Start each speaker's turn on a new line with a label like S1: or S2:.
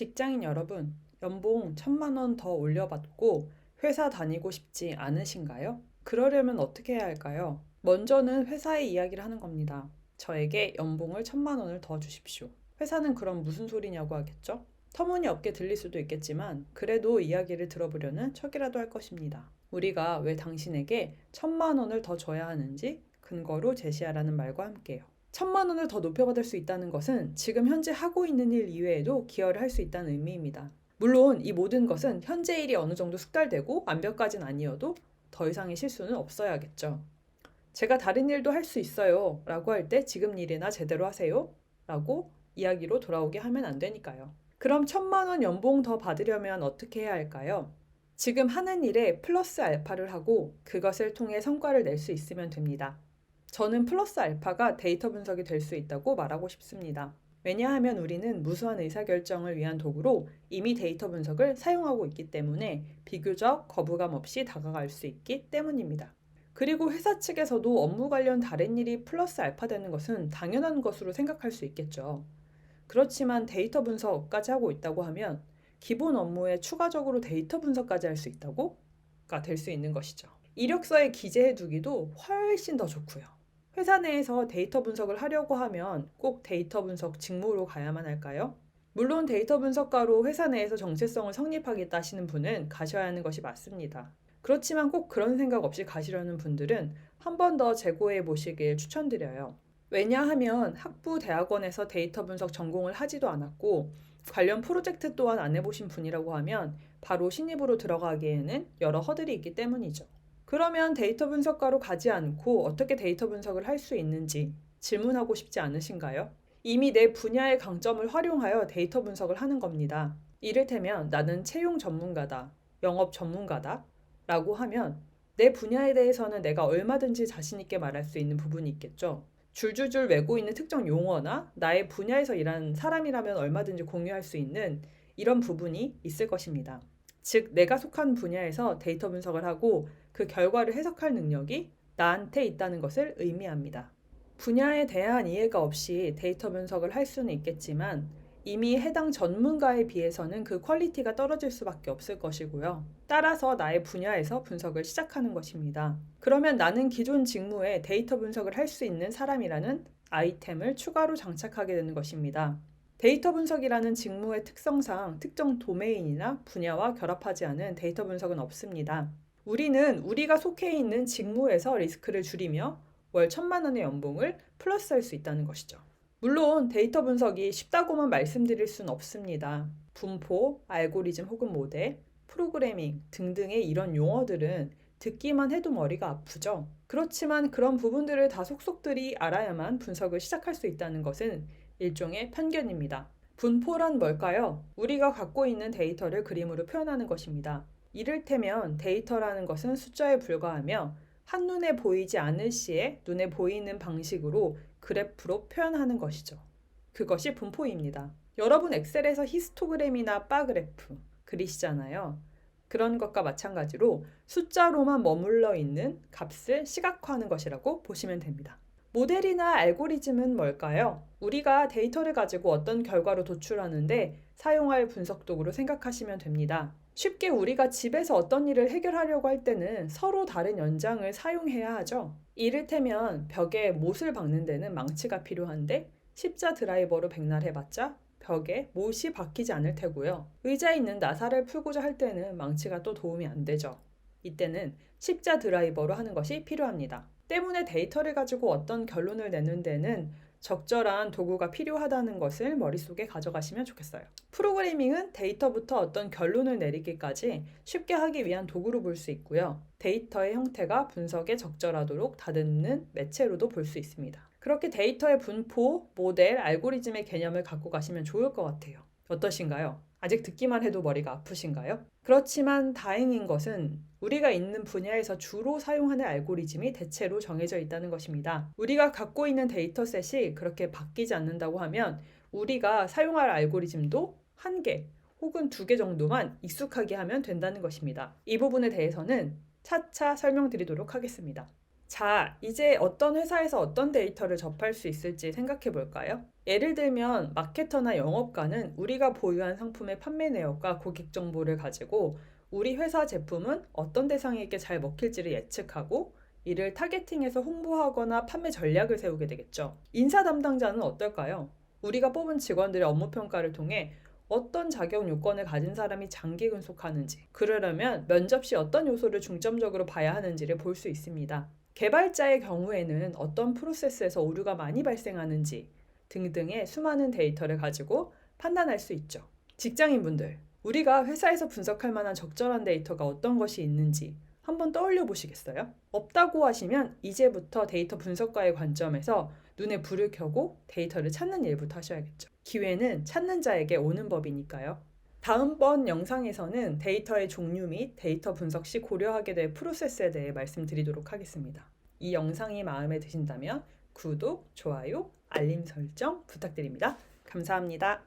S1: 직장인 여러분, 연봉 천만 원 더 올려받고 회사 다니고 싶지 않으신가요? 그러려면 어떻게 해야 할까요? 먼저는 회사의 이야기를 하는 겁니다. 저에게 연봉을 천만 원을 더 주십시오. 회사는 그럼 무슨 소리냐고 하겠죠? 터무니없게 들릴 수도 있겠지만 그래도 이야기를 들어보려는 척이라도 할 것입니다. 우리가 왜 당신에게 천만 원을 더 줘야 하는지 근거로 제시하라는 말과 함께요. 천만 원을 더 높여받을 수 있다는 것은 지금 현재 하고 있는 일 이외에도 기여를 할 수 있다는 의미입니다. 물론 이 모든 것은 현재 일이 어느 정도 숙달되고 완벽까진 아니어도 더 이상의 실수는 없어야겠죠. 제가 다른 일도 할 수 있어요. 라고 할 때 지금 일이나 제대로 하세요. 라고 이야기로 돌아오게 하면 안 되니까요. 그럼 천만 원 연봉 더 받으려면 어떻게 해야 할까요? 지금 하는 일에 플러스 알파를 하고 그것을 통해 성과를 낼 수 있으면 됩니다. 저는 플러스 알파가 데이터 분석이 될 수 있다고 말하고 싶습니다. 왜냐하면 우리는 무수한 의사결정을 위한 도구로 이미 데이터 분석을 사용하고 있기 때문에 비교적 거부감 없이 다가갈 수 있기 때문입니다. 그리고 회사 측에서도 업무 관련 다른 일이 플러스 알파 되는 것은 당연한 것으로 생각할 수 있겠죠. 그렇지만 데이터 분석까지 하고 있다고 하면 기본 업무에 추가적으로 데이터 분석까지 할 수 있다고 가 될 수 있는 것이죠. 이력서에 기재해 두기도 훨씬 더 좋고요. 회사 내에서 데이터 분석을 하려고 하면 꼭 데이터 분석 직무로 가야만 할까요? 물론 데이터 분석가로 회사 내에서 정체성을 성립하겠다 하시는 분은 가셔야 하는 것이 맞습니다. 그렇지만 꼭 그런 생각 없이 가시려는 분들은 한 번 더 재고해 보시길 추천드려요. 왜냐하면 학부 대학원에서 데이터 분석 전공을 하지도 않았고 관련 프로젝트 또한 안 해보신 분이라고 하면 바로 신입으로 들어가기에는 여러 허들이 있기 때문이죠. 그러면 데이터 분석가로 가지 않고 어떻게 데이터 분석을 할 수 있는지 질문하고 싶지 않으신가요? 이미 내 분야의 강점을 활용하여 데이터 분석을 하는 겁니다. 이를테면 나는 채용 전문가다, 영업 전문가다 라고 하면 내 분야에 대해서는 내가 얼마든지 자신있게 말할 수 있는 부분이 있겠죠. 줄줄줄 외고 있는 특정 용어나 나의 분야에서 일하는 사람이라면 얼마든지 공유할 수 있는 이런 부분이 있을 것입니다. 즉, 내가 속한 분야에서 데이터 분석을 하고 그 결과를 해석할 능력이 나한테 있다는 것을 의미합니다. 분야에 대한 이해가 없이 데이터 분석을 할 수는 있겠지만 이미 해당 전문가에 비해서는 그 퀄리티가 떨어질 수밖에 없을 것이고요. 따라서 나의 분야에서 분석을 시작하는 것입니다. 그러면 나는 기존 직무에 데이터 분석을 할 수 있는 사람이라는 아이템을 추가로 장착하게 되는 것입니다. 데이터 분석이라는 직무의 특성상 특정 도메인이나 분야와 결합하지 않은 데이터 분석은 없습니다. 우리는 우리가 속해 있는 직무에서 리스크를 줄이며 월 천만 원의 연봉을 플러스할 수 있다는 것이죠. 물론 데이터 분석이 쉽다고만 말씀드릴 수는 없습니다. 분포, 알고리즘 혹은 모델, 프로그래밍 등등의 이런 용어들은 듣기만 해도 머리가 아프죠. 그렇지만 그런 부분들을 다 속속들이 알아야만 분석을 시작할 수 있다는 것은 일종의 편견입니다. 분포란 뭘까요? 우리가 갖고 있는 데이터를 그림으로 표현하는 것입니다. 이를테면 데이터라는 것은 숫자에 불과하며 한눈에 보이지 않을 시에 눈에 보이는 방식으로 그래프로 표현하는 것이죠. 그것이 분포입니다. 여러분 엑셀에서 히스토그램이나 바그래프 그리시잖아요. 그런 것과 마찬가지로 숫자로만 머물러 있는 값을 시각화하는 것이라고 보시면 됩니다. 모델이나 알고리즘은 뭘까요? 우리가 데이터를 가지고 어떤 결과로 도출하는데 사용할 분석 도구로 생각하시면 됩니다. 쉽게 우리가 집에서 어떤 일을 해결하려고 할 때는 서로 다른 연장을 사용해야 하죠. 이를테면 벽에 못을 박는 데는 망치가 필요한데 십자 드라이버로 백날해봤자 벽에 못이 박히지 않을 테고요. 의자에 있는 나사를 풀고자 할 때는 망치가 또 도움이 안 되죠. 이때는 십자 드라이버로 하는 것이 필요합니다. 때문에 데이터를 가지고 어떤 결론을 내는 데는 적절한 도구가 필요하다는 것을 머릿속에 가져가시면 좋겠어요. 프로그래밍은 데이터부터 어떤 결론을 내리기까지 쉽게 하기 위한 도구로 볼 수 있고요. 데이터의 형태가 분석에 적절하도록 다듬는 매체로도 볼 수 있습니다. 그렇게 데이터의 분포, 모델, 알고리즘의 개념을 갖고 가시면 좋을 것 같아요. 어떠신가요? 아직 듣기만 해도 머리가 아프신가요? 그렇지만 다행인 것은 우리가 있는 분야에서 주로 사용하는 알고리즘이 대체로 정해져 있다는 것입니다. 우리가 갖고 있는 데이터셋이 그렇게 바뀌지 않는다고 하면 우리가 사용할 알고리즘도 한 개 혹은 두 개 정도만 익숙하게 하면 된다는 것입니다. 이 부분에 대해서는 차차 설명드리도록 하겠습니다. 자, 이제 어떤 회사에서 어떤 데이터를 접할 수 있을지 생각해 볼까요? 예를 들면 마케터나 영업가는 우리가 보유한 상품의 판매 내역과 고객 정보를 가지고 우리 회사 제품은 어떤 대상에게 잘 먹힐지를 예측하고 이를 타겟팅해서 홍보하거나 판매 전략을 세우게 되겠죠. 인사 담당자는 어떨까요? 우리가 뽑은 직원들의 업무 평가를 통해 어떤 자격 요건을 가진 사람이 장기 근속하는지, 그러려면 면접 시 어떤 요소를 중점적으로 봐야 하는지를 볼 수 있습니다. 개발자의 경우에는 어떤 프로세스에서 오류가 많이 발생하는지 등등의 수많은 데이터를 가지고 판단할 수 있죠. 직장인분들, 우리가 회사에서 분석할 만한 적절한 데이터가 어떤 것이 있는지 한번 떠올려 보시겠어요? 없다고 하시면 이제부터 데이터 분석가의 관점에서 눈에 불을 켜고 데이터를 찾는 일부터 하셔야겠죠. 기회는 찾는 자에게 오는 법이니까요. 다음번 영상에서는 데이터의 종류 및 데이터 분석 시 고려하게 될 프로세스에 대해 말씀드리도록 하겠습니다. 이 영상이 마음에 드신다면 구독, 좋아요, 알림 설정 부탁드립니다. 감사합니다.